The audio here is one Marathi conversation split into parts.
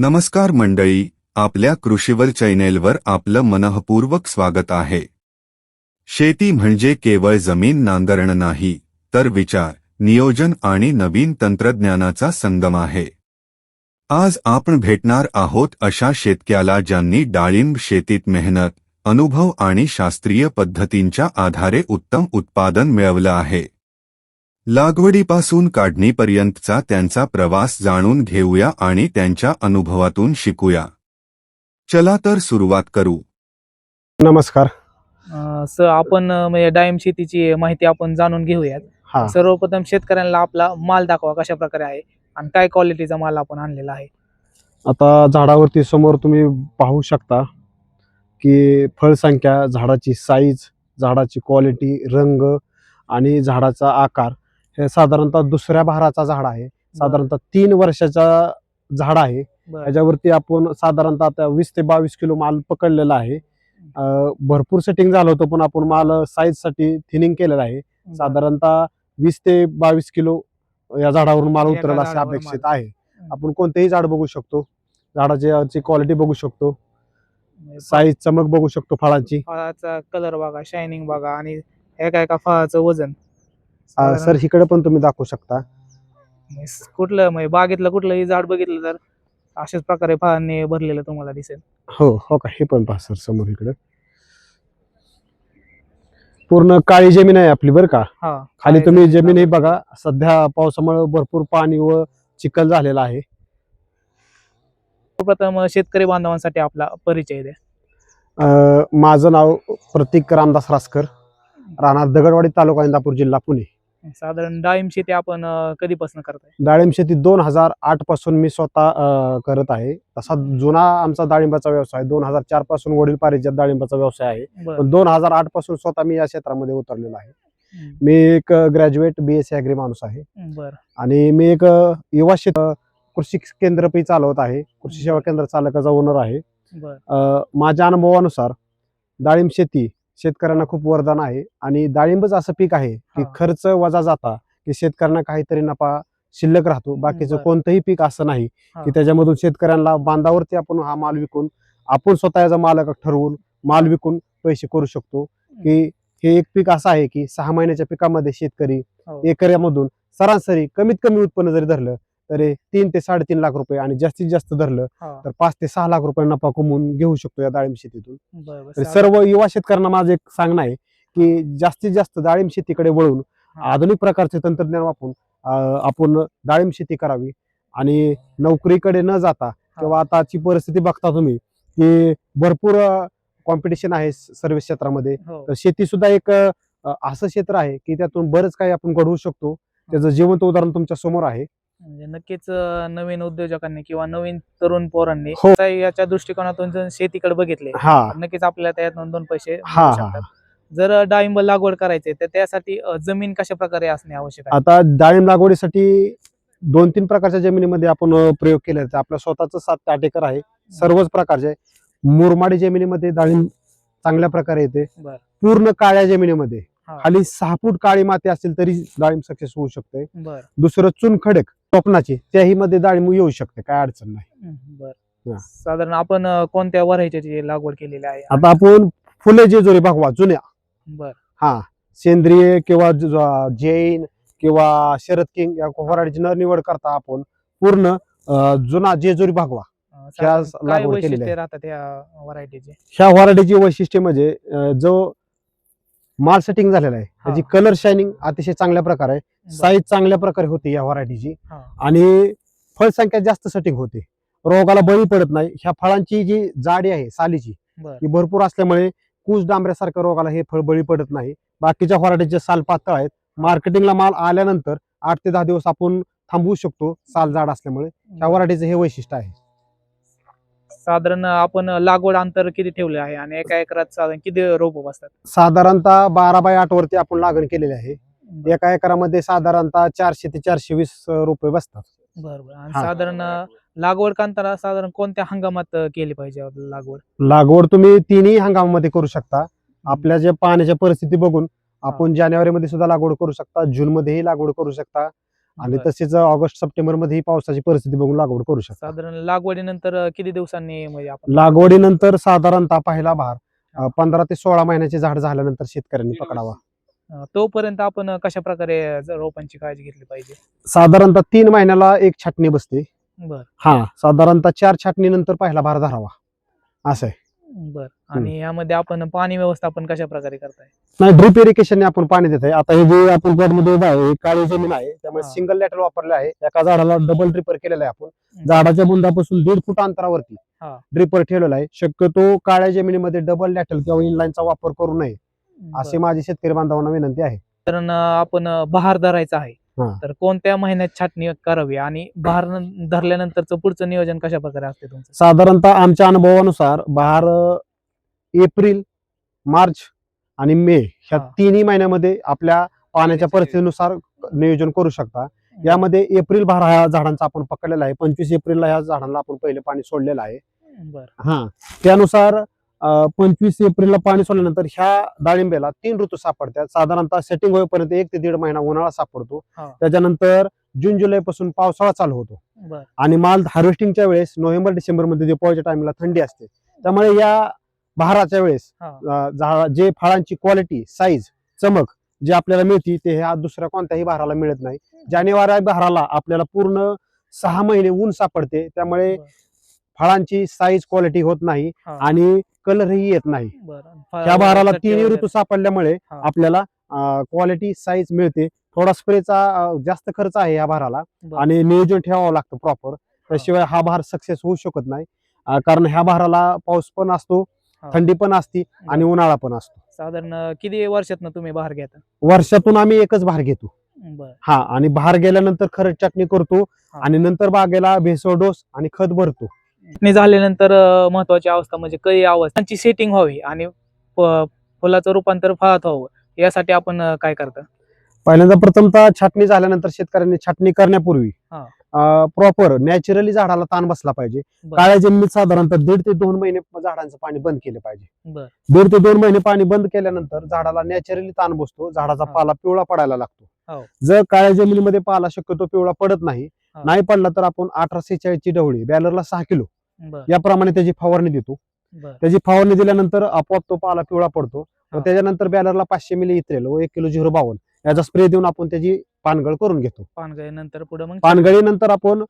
नमस्कार मंडळी आपल्या कृषीवर चॅनेलवर आपलं मनःपूर्वक स्वागत आहे. शेती म्हणजे केवळ जमीन नांगरण नाही तर विचार नियोजन आणि नवीन तंत्रज्ञानाचा संगम आहे. आज आपण भेटणार आहोत अशा शेतक्याला ज्यांनी डाळिंब शेतीत मेहनत अनुभव आणि शास्त्रीय पद्धतींच्या आधारे उत्तम उत्पादन मिळवलं आहे. लागवडीपासून काढणीपर्यंतचा त्यांचा प्रवास जाणून घेऊया आणि त्यांच्या अनुभवातून शिकूया. चला तर सुरुवात करू. नमस्कार. अं, स आपण अं, म्हणजे डाळिंब शेतीची माहिती आपण जाणून घेऊयात. हा. सर्वप्रथम शेतकऱ्यांना आपला माल दाखवा कशा प्रकारे आहे आणि काय क्वालिटीचा माल आपण आणलेला आहे. आता झाडावरती समोर तुम्ही पाहू शकता की फळसंख्या झाडाची साईज झाडाची क्वालिटी रंग आणि झाडाचा आकार साधारणतः दुसऱ्या भाराचा झाड आहे. साधारणतः तीन वर्षाचा झाड आहे. त्याच्यावरती आपण साधारणतः आता वीस ते बावीस किलो माल पकडलेला आहे. भरपूर सेटिंग झालं होतं पण आपण माल साईजसाठी थिनिंग केलेला आहे. साधारणतः वीस ते बावीस किलो या झाडावरून माल उतरेल असे अपेक्षित. आहे. आपण कोणतेही झाड बघू शकतो. झाडाची क्वालिटी बघू शकतो. म्हणजे साईज चमक बघू शकतो फळांची. फळाचा कलर बघा शायनिंग बघा आणि एका एका फळाचं वजन. सर इकडे पण तुम्ही दाखवू शकता. म्हणजे कुठलं म्हणजे बागेतलं कुठलंही झाड बघितलं तर अशाच प्रकारे फळांनी भरलेलं तुम्हाला दिसेल. हो हो का? हे पण पहा सर समोर इकडे. पूर्ण काळी जमीन आहे आपली बरं का? हा खाली तुम्ही जमीन जमीन हे बघा सध्या पावसामुळे भरपूर पाणी व चिखल झालेला आहे. प्रथम शेतकरी बांधवांसाठी आपला परिचय द्या. अं, माझं नाव प्रतीक रामदास रासकर राहणार दगडवाडी तालुका इंदापूर जिल्हा पुणे. साधारण डाळिंब शेती आपण अं, कधीपासून करताय? डाळिंब शेती दोन हजार आठपासून मी स्वतः अं, करत आहे. तसा जुना आमचा डाळिंबाचा व्यवसाय दोन हजार चारपासून वडील पारिजात डाळिंबाचा व्यवसाय आहे. बरं. पण दोन हजार आठपासून स्वतः मी या क्षेत्रामध्ये उतरलेलो आहे. हम्म. मी एक graduate B S C agri माणूस आहे. बरं. आणि मी एक अ, युवा शेत अ, कृषी केंद्र पी चालवत आहे. कृषी सेवा केंद्र चालकाचा ओनर आहे. बरं. अ, माझ्या अनुभवानुसार डाळिंब शेती शेतकऱ्यांना खूप वरदान आहे आणि डाळिंबच असं पीक आहे की. खर्च वजा जाता की शेतकऱ्यांना काहीतरी नफा शिल्लक राहतो बाकीचं. कोणतंही पीक असं नाही. की त्याच्यामधून शेतकऱ्यांना बांधावरती आपण हा माल विकून आपण स्वतः याचा मालक ठरवून माल विकून पैसे करू शकतो की हे एक पीक असं आहे की सहा महिन्याच्या पिकामध्ये शेतकरी हो. एकऱ्यामधून सरासरी कमीत कमी उत्पन्न जरी धरलं तरी तीन ते साडेतीन लाख रुपये आणि जास्तीत जास्त धरलं तर पाच ते सहा लाख रुपये नफा कमवून घेऊ शकतो या डाळिंब शेतीतून. तर सर्व युवा शेतकऱ्यांना माझं एक सांगणं आहे की जास्तीत जास्त डाळिंब शेतीकडे वळून. आधुनिक प्रकारचे तंत्रज्ञान वापरून आपण डाळिंब शेती करावी आणि नोकरीकडे न जाता किंवा आताची परिस्थिती बघता तुम्ही की भरपूर कॉम्पिटिशन आहे सर्व्हिस क्षेत्रामध्ये. हो. तर शेती सुद्धा एक असं क्षेत्र आहे की त्यातून बरंच काही आपण घडवू शकतो. त्याचं जिवंत उदाहरण तुमच्यासमोर आहे. म्हणजे नक्कीच अं, नवीन उद्योजकांनी किंवा नवीन तरुण पोरांनी हो. आता याच्या दृष्टिकोनातून जर शेतीकडे बघितले हा. नक्कीच आपल्याला त्यातून दोन पैसे मिळू हा, हा, शकतात. जर डाळिंब लागवड करायचे तर त्यासाठी अं, जमीन कशा प्रकारे असणे आवश्यक आहे? आता डाळिंब लागवडीसाठी दोन तीन प्रकारच्या जमिनीमध्ये आपण अ, प्रयोग केले आहेत. आपलं स्वतःच सात ते आठ एकर आहे सर्वच प्रकारचे मुरमाडी जमिनीमध्ये डाळिंब चांगल्या प्रकारे येते. बरं. पूर्ण काळ्या जमिनीमध्ये. हा. खाली सहा फूट काळी माती असेल तरी डाळिंब सक्सेस होऊ शकते. बर. दुसरं चुनखडक. टोपणाची त्याही मध्ये डाळिंब येऊ शकते काय अडचण नाही. बर. हा. साधारण आपण अं, कोणत्या व्हरायटीची लागवड केलेली आहे? आता आपण फुले जेजुरी भगवा जुन्या. बर. हा. सेंद्रिय किंवा ज- ज- जैन किंवा शरद किंग या व्हरायटीची न निवड करता आपण पूर्ण अं, जुना जेजुरी भागवा. अं, ह्या काय लागवड केलेली वैशिष्ट्ये आहे. राहतात या व्हरायटीचे ह्या व्हरायटीची वैशिष्ट्य म्हणजे अं, जो माल सेटिंग झालेला आहे त्याची कलर शायनिंग अतिशय चांगल्या प्रकारे आहे साईज चांगल्या प्रकारे होती या व्हरायटीची. आणि फळसंख्या जास्त सेटिंग होते. रोगाला बळी पडत नाही. ह्या फळांची जी जाडी आहे सालीची ही भरपूर असल्यामुळे कूस डांबऱ्यासारख्या रोगाला हे फळ बळी पडत नाही. बाकीच्या व्हरायटीचे साल पातळ आहेत. मार्केटिंगला माल आल्यानंतर आठ ते दहा दिवस आपण थांबवू शकतो साल जाड असल्यामुळे. ह्या व्हरायटीचं हे वैशिष्ट्य आहे. साधारण आपण लागवड अंतर किती ठेवले आहे? आणि एका एकरात साधारण किती रोप बसतात? साधारणतः बारा बाय आठ वरती आपण लागण केलेली आहे. एका एकरामध्ये साधारणतः चारशे ते चारशे वीस रुपये बसतात. बरोबर आणि हा. साधारण अं, लागवड कांतारा साधारण कोणत्या हंगामात अं, केली पाहिजे लागवड? लागवड तुम्ही तिन्ही हंगामामध्ये करू शकता. आपल्या ज्या पाण्याच्या परिस्थिती बघून आपण जानेवारी मध्ये सुद्धा लागवड करू शकता जून मध्येही लागवड करू शकता. आणि बरं. तसेच ऑगस्ट सप्टेंबरमध्ये पावसाची परिस्थिती बघून लागवड करू शकता. साधारण लागवडीनंतर अं, किती दिवसांनी म्हणजे आपण लागवडीनंतर साधारणतः पहिला भार अं, पंधरा ते सोळा महिन्याचे झाड झाल्यानंतर शेतकऱ्यांनी पकडावा. तोपर्यंत आपण कशा प्रकारे रोपांची काळजी घेतली पाहिजे? साधारणतः तीन महिन्याला एक छाटणी बसते. बर. हा साधारणतः चार छाटणी नंतर पहिला भार धरावा. असं आहे. बर. आणि यामध्ये आपण पाणी व्यवस्थापन कशा प्रकारे करताय? नाही ड्रिप इरिगेशन आपण पाणी देत आहे. आता हे जे आपण प्लॉटमध्ये उभा आहे हे काळी जमीन आहे त्यामुळे हा. सिंगल लॅटर वापरले आहे. एका झाडाला डबल ड्रिपर केलेलं आहे आपण. झाडाच्या बुंदापासून दीड फूट अंतरावरती हा. ड्रिपर ठेवलेला आहे. शक्यतो काळ्या जमिनीमध्ये डबल लॅटल किंवा इनलाईनचा वापर करू नये. अशी. माझी शेतकरी बांधवांना विनंती आहे. कारण अं, आपण बहार धरायचा आहे. हा. तर कोणत्या महिन्यात छाटणी करावी आणि बहार धरल्यानंतरचं पुढचं नियोजन कशा प्रकारे असते तुमचं? साधारणतः आमच्या अनुभवानुसार बहार एप्रिल मार्च आणि मे ह्या. तिन्ही महिन्यामध्ये आपल्या पाण्याच्या परिस्थितीनुसार नियोजन करू शकता. यामध्ये एप्रिल भार ह्या झाडांचा आपण पकडलेला आहे. पंचवीस एप्रिलला ह्या झाडांना आपण पहिले पाणी सोडलेलं आहे. बर. हा. त्यानुसार पंचवीस एप्रिलला पाणी सोडल्यानंतर ह्या डाळिंब्याला तीन ऋतू सापडतात. साधारणतः सेटिंग होईपर्यंत एक ते दीड महिना उन्हाळा सापडतो. त्याच्यानंतर जून जुलै पासून पावसाळा चालू होतो. आणि माल हार्वेस्टिंगच्या वेळेस नोव्हेंबर डिसेंबरमध्ये दिवाळीच्या टाइमला थंडी असते. त्यामुळे या बहाराच्या वेळेस जे फळांची क्वालिटी साईज चमक जे आपल्याला मिळते ते ह्या दुसऱ्या कोणत्याही बहाराला मिळत नाही. जानेवारी बहाराला आपल्याला पूर्ण सहा महिने ऊन सापडते. त्यामुळे. फळांची साईज क्वालिटी होत नाही. आणि कलरही येत नाही ह्या बहाराला तिन्ही. ऋतू सापडल्यामुळे. आपल्याला क्वालिटी साईज मिळते थोडा स्प्रेचा जास्त खर्च आहे या बर. आणि नियोजन ठेवावं लागतं प्रॉपर त्याशिवाय हा बहार सक्सेस होऊ शकत नाही कारण ह्या बहाराला पाऊस पण असतो. थंडी पण असती आणि उन्हाळा पण असतो साधारण किती वर्षात तुम्ही बहार घेता वर्षातून आम्ही एकच भार घेतो हा आणि बहार गेल्यानंतर खरड चटणी करतो. आणि नंतर बागेला भेसळ डोस आणि खत भरतो छाटणी झाल्यानंतर महत्वाची अवस्था म्हणजे कळी अवस्था त्यांची सेटिंग व्हावी आणि फुलाचं रूपांतर फळात व्हावं यासाठी आपण काय करता पहिल्यांदा प्रथमतः छाटणी झाल्यानंतर शेतकऱ्यांनी छाटणी करण्यापूर्वी हा. प्रॉपर नॅचरली झाडाला ताण बसला पाहिजे. काळ्या जमिनीत साधारणतः दीड ते दोन महिने झाडांचं पाणी बंद केलं पाहिजे दीड ते दोन महिने पाणी बंद केल्यानंतर झाडाला नॅचरली ताण बसतो झाडाचा हा. पाला पिवळा पडायला हो. लागतो जर काळ्या जमिनीमध्ये पाला शक्यतो पिवळा पडत नाही हा. नाही पडला तर आपण अठराशे चाळीसची ढवळी बॅलरला सहा किलो याप्रमाणे त्याची फवारणी देतो. त्याची फवारणी दिल्यानंतर आपोआप तो पाला पिवळा पडतो. त्याच्यानंतर बॅलरला पाचशे मिली इथरेल व एक किलो झिरो बावन्न. याचा स्प्रे देऊन आपण त्याची पानगळ करून घेतो. पानगळीनंतर पुढे मग? पानगळीनंतर आपण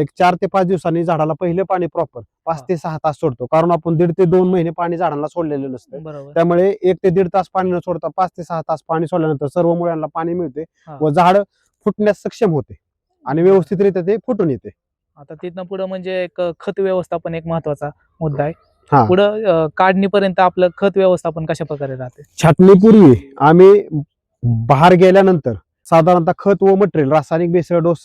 एक चार ते पाच दिवसांनी झाडाला पहिले पाणी प्रॉपर पाच. ते सहा तास सोडतो. कारण आपण दीड ते दोन महिने पाणी झाडांना सोडलेलं नसतं. त्यामुळे एक ते दीड तास पाणी न सोडता पाच ते सहा तास पाणी सोडल्यानंतर सर्व मुळ्यांना पाणी मिळते. व झाड फुटण्यास सक्षम होते. आणि व्यवस्थितरित्या ते फुटून येते. आता तिथनं पुढे म्हणजे एक खत व्यवस्थापन एक महत्त्वाचा मुद्दा आहे. पुढं काढणीपर्यंत आपलं खत व्यवस्थापन कशा प्रकारे राहते छाटणीपूर्वी आम्ही बहार गेल्यानंतर साधारणतः खत व मटेरियल रासायनिक बेसळ डोस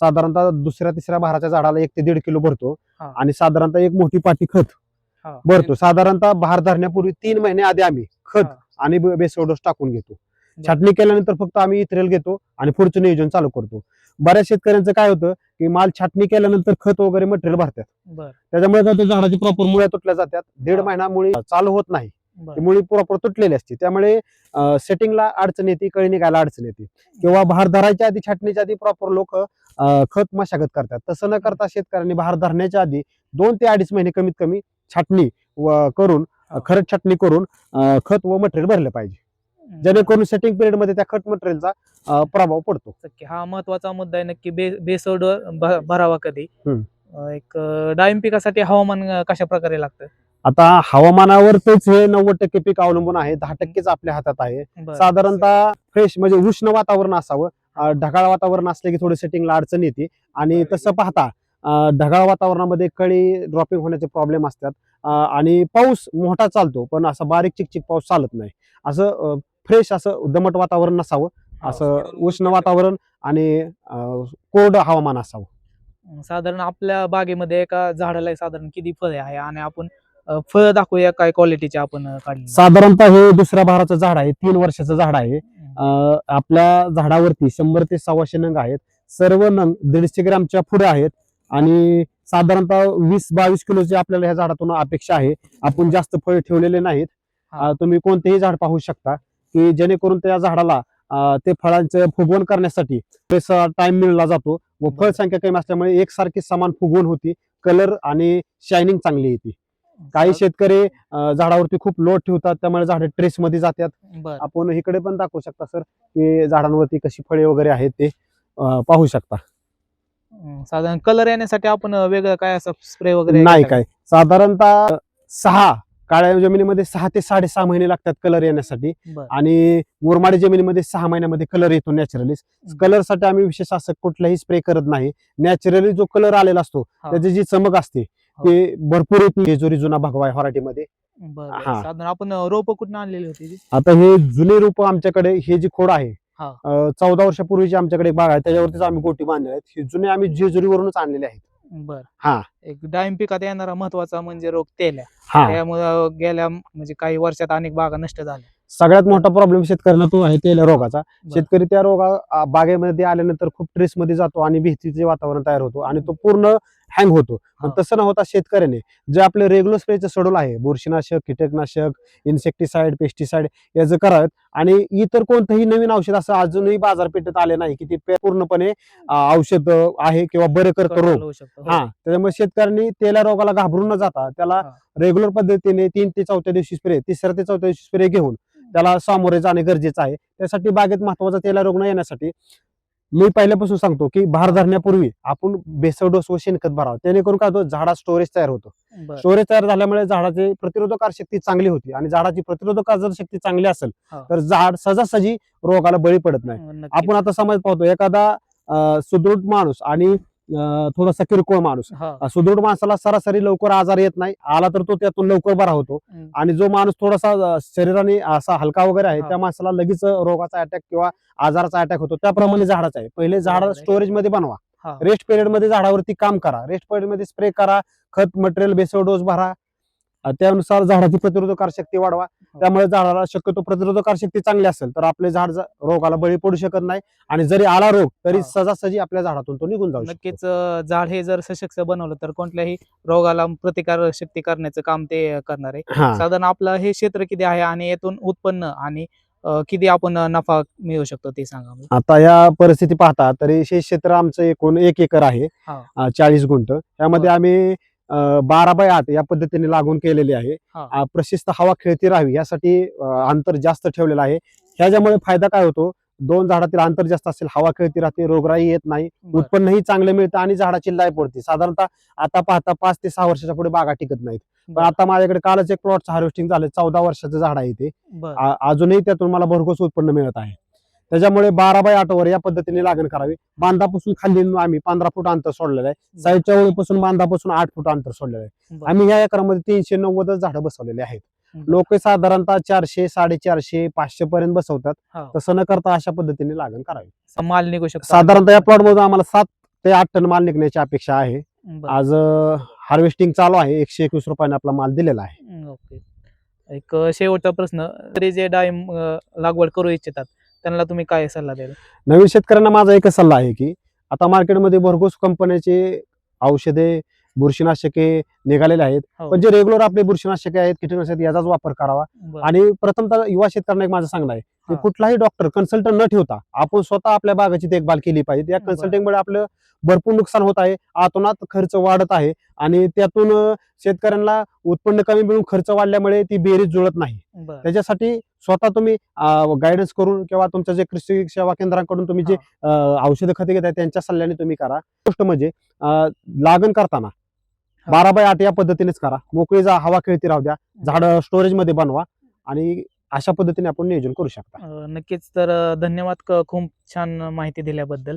साधारणतः दुसऱ्या तिसऱ्या बहाराच्या झाडाला एक ते दीड किलो भरतो. आणि साधारणतः एक मोठी पाठी खत. भरतो साधारणतः बहार धरण्यापूर्वी तीन महिने आधी आम्ही खत. आणि बेसळ डोस टाकून घेतो छाटणी केल्यानंतर फक्त आम्ही इथरेल घेतो आणि पुढचं नियोजन चालू करतो. बऱ्याच शेतकऱ्यांचं काय होतं की माल छाटणी केल्यानंतर खत वगैरे मटेरियल भरतात. त्याच्यामुळे काय झाडाची प्रॉपर मुळ्या तुटल्या जातात. दीड. महिना मुळी चालू होत नाही. मुळी प्रॉपर तुटलेली असते. त्यामुळे सेटिंगला अडचण येते कळी निघायला अडचण येते. किंवा बहार धरायच्या आधी छाटणीच्या आधी प्रॉपर लोक खत मशागत करतात. तसं न करता शेतकऱ्यांनी बहार धरण्याच्या आधी दोन ते अडीच महिने कमीत कमी छाटणी व करून. खरंच छाटणी करून खत व मटेरियल भरले पाहिजे. जेणेकरून सेटिंग पिरियडमध्ये त्या खत मटेरियलचा प्रभाव पडतो. हा महत्त्वाचा मुद्दा आहे नक्की. बेसोड भरावा कधी? एक डाळिंब पिकासाठी हवामान कशा प्रकारे लागतं? आता हवामानावरच हे नव्वद टक्के पीक अवलंबून आहे. दहा टक्केच आपल्या हातात आहे. साधारणतः फ्रेश म्हणजे उष्ण वातावरण असावं. ढगाळ वातावरण असले की थोडी सेटिंगला अडचण येते. आणि तसं पाहता ढगाळ वातावरणामध्ये कळी ड्रॉपिंग होण्याचे प्रॉब्लेम असतात. आणि पाऊस मोठा चालतो पण असा बारीक चिकचिक पाऊस चालत नाही. असं फ्रेश असं दमट वातावरण नसावं असं उष्ण वातावरण. आणि कोरड हवामान असावं. साधारण आपल्या बागेमध्ये एका झाडाला साधारण किती फळ आहे? आणि आपण फळ दाखवूया काय क्वालिटीचे आपण काढली. साधारणतः हे दुसऱ्या भाराचं झाड आहे तीन वर्षाचं झाड आहे. आपल्या झाडावरती शंभर ते सव्वाशे नंग आहेत. सर्व नंग दीडशे ग्रॅमच्या पुढे आहेत. आणि साधारणतः वीस बावीस किलोची आपल्याला ह्या झाडातून अपेक्षा आहे. आपण जास्त फळ ठेवलेले नाहीत. तुम्ही कोणतेही झाड पाहू शकता. की जेणेकरून त्या झाडाला ते फळांचं फुगवण करण्यासाठी पुरेसा टाइम मिळला जातो व बरं. फळसंख्या कमी असल्यामुळे एकसारखी समान फुगवण होती कलर आणि शायनिंग चांगली येते काही शेतकरी झाडावरती खूप लोड ठेवतात त्यामुळे झाडे ट्रेस मध्ये जातात आपण इकडे पण दाखवू शकता सर की झाडांवरती कशी फळे वगैरे आहेत ते पाहू शकता साधारण कलर येण्यासाठी आपण वेगळं काय असं स्प्रे वगैरे नाही? काय साधारणतः सहा काळ्या जमिनीमध्ये सहा ते साडेसहा महिने लागतात कलर येण्यासाठी. आणि मुरमाडी जमिनीमध्ये सहा महिन्यामध्ये कलर येतो नॅचरली कलरसाठी आम्ही विशेष असं कुठलाही स्प्रे करत नाही. नॅचरली जो कलर आलेला असतो हा. त्याची जी चमक असते ते भरपूर येते. जेजुरी जुना भगवा आहे हा. साधारण आपण रोप कुठून आणलेली होती? आता हे जुने रूप आमच्याकडे हे जी खोड आहे हा. चौदा वर्षापूर्वीची आमच्याकडे बाग आहे. त्याच्यावरतीच आम्ही गोटी बांधलेल्या आहेत. हे जुने आम्ही जेजुरीवरूनच आणलेले आहेत. बर. हा. एक डाळिंब पिकात येणारा महत्त्वाचा म्हणजे रोग तेल्या. हा. त्यामुळे गेल्या म्हणजे काही वर्षात अनेक बागा नष्ट झाल्या. सगळ्यात मोठा प्रॉब्लेम शेतकऱ्यांना तो आहे तेल्या रोगाचा. शेतकरी त्या रोगा आ, बागेमध्ये आल्यानंतर खूप ट्रेस मध्ये जातो आणि भीतीचे वातावरण तयार होतो आणि तो पूर्ण हँग होतो पण. तसं न होता शेतकऱ्याने जे आपले रेग्युलर स्प्रेचं शेड्यूल आहे बुरशीनाशक कीटकनाशक इन्सेक्टिसाइड पेस्टिसाइड याचं करावेत आणि इतर कोणतंही नवीन औषध असं अजूनही बाजारपेठेत आले नाही की ते पूर्णपणे औषध आहे किंवा बरं करतं रोग हो. हा त्याच्यामुळे शेतकऱ्यांनी तेल्या रोगाला घाबरून न जाता त्याला. रेग्युलर पद्धतीने तीन ते चौथ्या दिवशी स्प्रे तिसऱ्या ते चौथ्या दिवशी स्प्रे घेऊन त्याला सामोरे जाणे गरजेचं आहे त्यासाठी बागेत महत्त्वाचा तेला रोग न येण्यासाठी मी पहिल्यापासून सांगतो की भार धरण्यापूर्वी आपण बेसळ डोस व शेणखत भरावं जेणेकरून काय होतं झाडात स्टोरेज तयार होतो स्टोरेज तयार झाल्यामुळे झाडाची प्रतिरोधक शक्ती चांगली होती आणि झाडाची प्रतिरोधक जर शक्ती चांगली असेल हा. तर झाड सहजासहजी रोगाला बळी पडत नाही नक्कीच. आपण आता समज पाहतो एखादा सुदृढ माणूस आणि थोडासा किरकोळ माणूस हा. सुदृढ माणसाला सरासरी लवकर आजार येत नाही आला तर तो त्यातून लवकर बरा होतो हम्म. आणि जो माणूस थोडासा अ, शरीराने असा हलका वगैरे आहे हा. त्या माणसाला लगेच रोगाचा अटॅक किंवा आजाराचा अटॅक होतो त्याप्रमाणे झाडाचा आहे पहिले झाड बरोबर आहे. स्टोरेजमध्ये बनवा हा. रेस्ट पिरियडमध्ये झाडावरती काम करा रेस्ट पिरियडमध्ये स्प्रे करा खत मटेरियल बेसळ डोस भरा त्यानुसार झाडाची प्रतिरोधक शक्ती वाढवा त्यामुळे झाडाला शक्यतो प्रतिरोधक शक्ती चांगली असेल तर आपले झाड रोगाला बळी पडू शकत नाही आणि जरी आला रोग तरी हा. सहजासहजी आपल्या झाडातून तो निघून जाऊ नक्कीच झाड हे जर सशक्त बनवलं तर कोणत्याही रोगाला प्रतिकार शक्ती करण्याचं काम ते करणार आहे हा साधारण आपलं हे क्षेत्र किती आहे आणि यातून उत्पन्न आणि किती आपण नफा मिळवू शकतो ते सांगा. आता या परिस्थिती पाहता तरी शेत क्षेत्र आमचं एकूण एक एकर आहे हा. चाळीस गुंठ त्यामध्ये. आम्ही बारा बाय आठ या पद्धतीने लागून केलेली आहे हा. प्रशिस्त हवा खेळती राहावी यासाठी अं, अंतर जास्त ठेवलेलं आहे ह्याच्यामुळे फायदा काय होतो दोन झाडातील अंतर जास्त असेल हवा खेळती राहते रोगराई येत नाही बरं. उत्पन्नही चांगलं मिळतं आणि झाडाची लाय पडते साधारणतः आता पाहता पाच ते सहा वर्षाच्या पुढे बागा टिकत नाहीत पण बरं. आता माझ्याकडे कालच एक प्लॉटचं हार्वेस्टिंग झालं चौदा वर्षाचं झाड आहे ते बरं. आ- अजूनही त्यातून मला भरघोस उत्पन्न मिळत आहे त्याच्यामुळे बारा बाय आठ वर या पद्धतीने लागण करावी. बांधापासून खाली आम्ही पंधरा फूट अंतर सोडलेलं आहे. साईडच्या ओळीपासून बांधापासून आठ फूट अंतर सोडलेलं आहे. आम्ही या एकरामध्ये तीनशे नव्वदच झाडं बसवलेले आहेत. लोक साधारणतः चारशे साडेचारशे पाचशे पर्यंत बसवतात. हा. तसं न करता अशा पद्धतीने लागण करावी. माल निघू शकतो. साधारणतः या प्लॉट मधून आम्हाला सात ते आठ टन माल निघण्याची अपेक्षा आहे. आज हार्वेस्टिंग चालू आहे. एकशे एकवीस रुपयाने आपला माल दिलेला आहे. एक शेवटचा प्रश्न. तरी जे डाळिंब अं, लागवड करू इच्छितात त्यांना तुम्ही काय सल्ला द्याल नवीन शेतकऱ्यांना माझा एकच सल्ला आहे की आता मार्केटमध्ये भरघोस कंपन्याचे औषधे बुरशीनाशके निघालेले आहेत हो. पण जे रेग्युलर आपले बुरशीनाशके आहेत कीटकनाशक आहेत, याचाच वापर करावा बरं. आणि प्रथमतः युवा शेतकऱ्यांना एक माझं सांगणं आहे की हा. कुठलाही डॉक्टर कन्सल्टंट न ठेवता आपण स्वतः आपल्या बागाची देखभाल केली पाहिजे या बरं. कन्सल्टिंगमुळे आपलं भरपूर नुकसान होत आहे आतोनात खर्च वाढत आहे आणि त्यातून अं, शेतकऱ्यांना उत्पन्न कमी मिळून खर्च वाढल्यामुळे ती बेरीज जुळत नाही. त्याच्यासाठी स्वतः तुम्ही गायडन्स करून किंवा तुमच्या जे कृषी सेवा केंद्रांकडून तुम्ही जे औषधं खते घेताय त्यांच्या सल्ल्याने तुम्ही करा. गोष्ट म्हणजे लागण करताना. बारा बाय आठ या पद्धतीनेच करा. मोकळी जा हवा खेळती राहू द्या झाड स्टोरेजमध्ये बनवा आणि अशा पद्धतीने आपण नियोजन करू शकता. नक्कीच. तर धन्यवाद खूप छान माहिती दिल्याबद्दल.